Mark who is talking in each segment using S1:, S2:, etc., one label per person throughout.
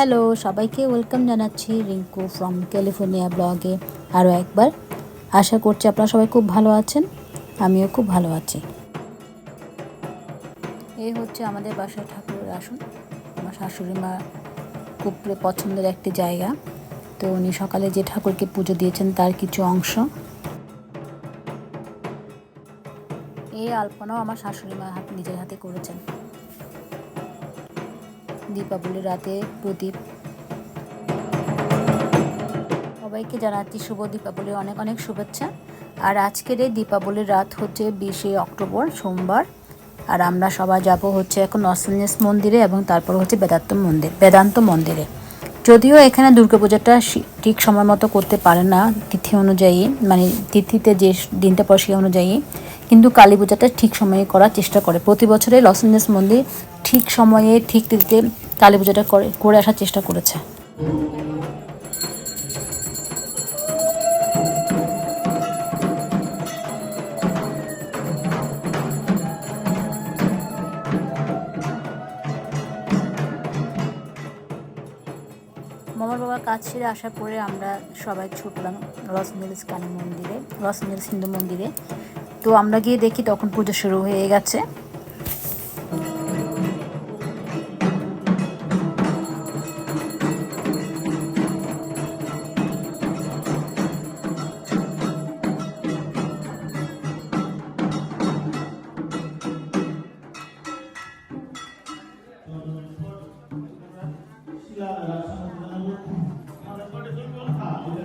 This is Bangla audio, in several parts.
S1: হ্যালো, সবাইকে ওয়েলকাম জানাচ্ছি রিঙ্কু ফ্রম ক্যালিফোর্নিয়া ব্লগে আরও একবার। আশা করছি আপনারা সবাই খুব ভালো আছেন, আমিও খুব ভালো আছি। এই হচ্ছে আমাদের বাসার ঠাকুরের আসন। আমার শাশুড়ি মা খুব পছন্দের একটি জায়গা। তো উনি সকালে যে ঠাকুরকে পুজো দিয়েছেন তার কিছু অংশ। এই আলপনাও আমার শাশুড়ি মা নিজের হাতে করেছেন। দীপাবলির রাতে প্রদীপ। সবাইকে জানাচ্ছি শুভ দীপাবলির অনেক অনেক শুভেচ্ছা। আর আজকের এই দীপাবলির রাত হচ্ছে বিশে অক্টোবর, সোমবার। আর আমরা সবাই যাব হচ্ছে এখন নসেলনেস মন্দিরে এবং তারপর হচ্ছে বেদান্ত মন্দির বেদান্ত মন্দিরে। যদিও এখানে দুর্গাপূজাটা ঠিক সময় মতো করতে পারে না তিথি অনুযায়ী মানে তিথিতে যে দিনটা পর সেই অনুযায়ী। কিন্তু কালী পূজাটা ঠিক সময়ে করার চেষ্টা করে। প্রতি বছরে লস মন্দির ঠিক সময়ে, ঠিক তিথিতে কালী পূজাটা করে করে আসার চেষ্টা করেছে। মামার বাবার কাজ ছেড়ে আসার পরে আমরা সবাই ছুটলাম লস এঞ্জেলস কালী মন্দিরে লস এঞ্জেলস হিন্দু মন্দিরে। তো আমরা গিয়ে দেখি তখন পুজো শুরু হয়ে গেছে।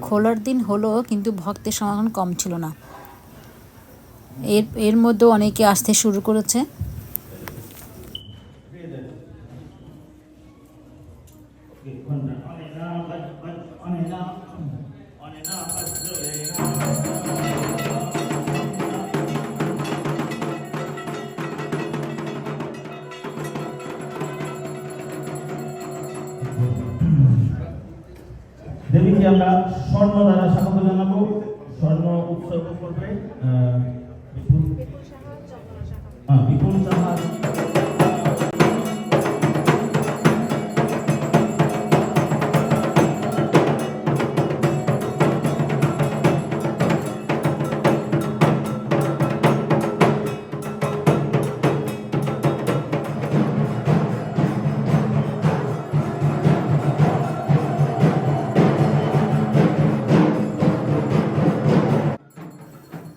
S1: খোলার দিন হলো কিন্তু ভক্তের সমাগম কম ছিল না। এর এর মধ্যে অনেকে আসতে শুরু করেছে।
S2: দেবীকে আমরা স্বর্ণ দ্বারা স্বাগত জানাব। স্বর্ণ উৎসর্গ করবে বিপুল বিপুল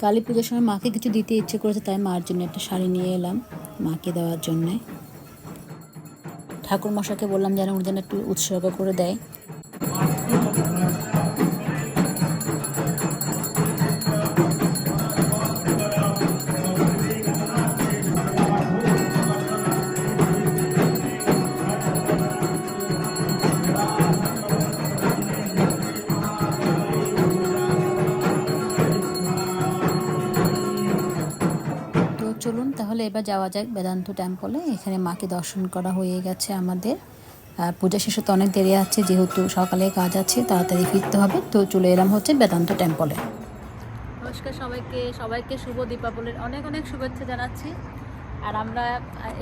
S1: কালী পুজোর সময় মাকে কিছু দিতে ইচ্ছে করেছে, তাই মার জন্য একটা শাড়ি নিয়ে এলাম মাকে দেওয়ার জন্যে। ঠাকুর মশাকে বললাম যেন ওর জন্য একটু উৎসর্গ করে দেয়। তাহলে এবার যাওয়া যাক বেদান্ত টেম্পলে এখানে মাকে দর্শন করা হয়ে গেছে আমাদের। আর পূজা শেষে তো অনেক দেরি আছে যেহেতু সকালে কাজ আছে তাড়াতাড়ি ফিরতে হবে। তো চলে এলাম হচ্ছে বেদান্ত টেম্পলে নমস্কার সবাইকে সবাইকে শুভ দীপাবলির অনেক অনেক শুভেচ্ছা জানাচ্ছি। আর আমরা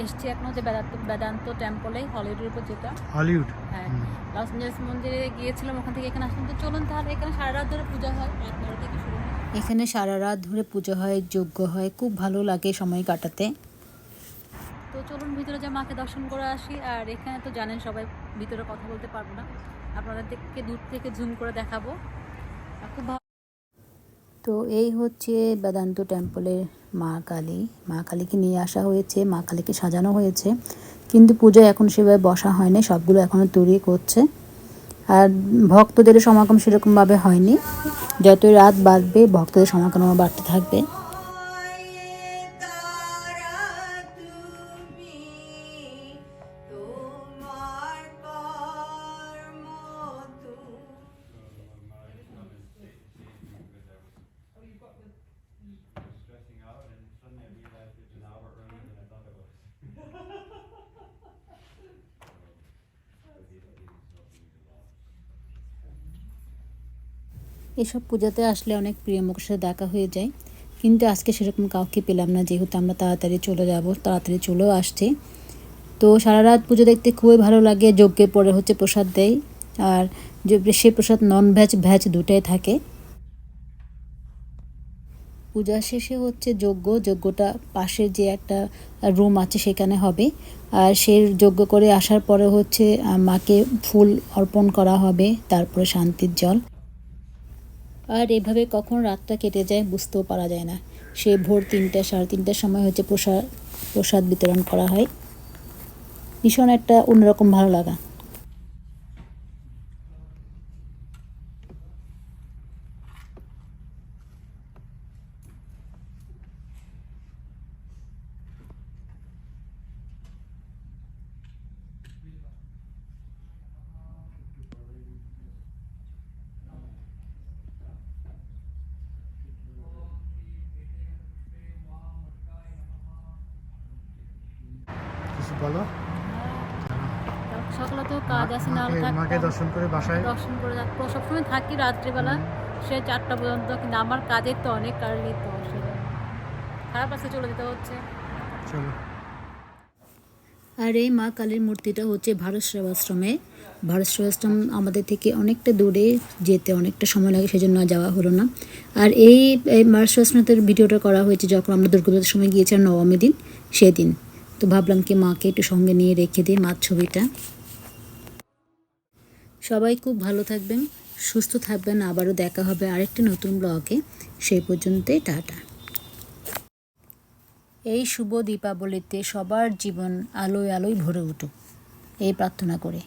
S1: এসছি এখন হচ্ছে বেদান্ত বেদান্ত টেম্পলে হলিউডের উপর যেটা।
S3: হলিউড
S1: হ্যাঁ লস এঞ্জেলস মন্দিরে গিয়েছিলাম ওখান থেকে এখানে আসলাম। তো চলুন তাহলে এখানে সারা রাত ধরে পূজা হয়। রাত নটা থেকে শুরু হয় এখানে সারা রাত ধরে পুজো হয় যজ্ঞ হয়। খুব ভালো লাগে সময় কাটাতে। তো চলুন ভিতরে যা মাকে দর্শন করে আসি। আর এখানে তো জানেন সবাই ভিতরে কথা বলতে পারব না। আপনাদেরকে দূর থেকে জুম করে দেখাবো। খুব ভালো তো এই হচ্ছে বেদান্ত টেম্পলের মা কালী। মা কালীকে নিয়ে আসা হয়েছে মা কালীকে সাজানো হয়েছে। কিন্তু পুজো এখন সেভাবে বসা হয়নি সবগুলো এখনও তৈরি করছে। আর ভক্তদের সমাগম সেরকমভাবে হয়নি। যতই রাত বাড়বে ভক্তদের সমাগম বাড়তে থাকবে। এসব পূজাতে আসলে অনেক প্রিয় মুখের সাথে দেখা হয়ে যায়। কিন্তু আজকে সেরকম কাউকে পেলাম না, যেহেতু আমরা তাড়াতাড়ি চলে যাব, তাড়াতাড়ি চলেও আসছে। তো সারা রাত পুজো দেখতে খুবই ভালো লাগে, যজ্ঞের পরে হচ্ছে প্রসাদ দেয়। আর সে প্রসাদ নন ভেজ ভেজ দুটাই থাকে। পূজা শেষে হচ্ছে যজ্ঞ, যজ্ঞটা পাশে যে একটা রুম আছে সেখানে হবে। আর সে যজ্ঞ করে আসার পরে হচ্ছে মাকে ফুল অর্পণ করা হবে, তারপরে শান্তির জল। আর এভাবে কখন রাতটা কেটে যায় বুঝতেও পারা যায় না। সে ভোর তিনটা, সাড়ে তিনটার সময় হচ্ছে প্রসাদ প্রসাদ বিতরণ করা হয়। ভীষণ একটা অন্যরকম ভালো লাগা
S3: কিছু বলো।
S1: সকালে তো কাজ আছে না
S3: মাকে- দর্শন করে বাসায়?
S1: দর্শন করে সবসময় থাকি রাত্রিবেলা সে চারটা পর্যন্ত কিন্তু আমার কাজের তো অনেক কারণই তো অসুবিধা খারাপ আছে চলে যেতে হচ্ছে।
S3: চলো।
S1: আর এই মা কালীর মূর্তিটা হচ্ছে ভারত সেবাশ্রমে। ভারত সেবাশ্রম আমাদের থেকে অনেকটা দূরে যেতে অনেকটা সময় লাগে সেজন্য যাওয়া হলো না। আর এই এই ভারত সেবাশ্রমের ভিডিওটা করা হয়েছে যখন আমরা দুর্গাপূজার সময় গিয়েছিলাম নবমী দিন সেদিন। তো ভাবলাম কি মাকে একটু সঙ্গে নিয়ে রেখে দিই মার ছবিটা। সবাই খুব ভালো থাকবেন, সুস্থ থাকবেন। আবারও দেখা হবে আরেকটি নতুন ব্লগে। সেই পর্যন্তই, টাটা। এই শুভ দীপাবলিতে সবার জীবন আলোয় আলোয় ভরে উঠুক। এই প্রার্থনা করে।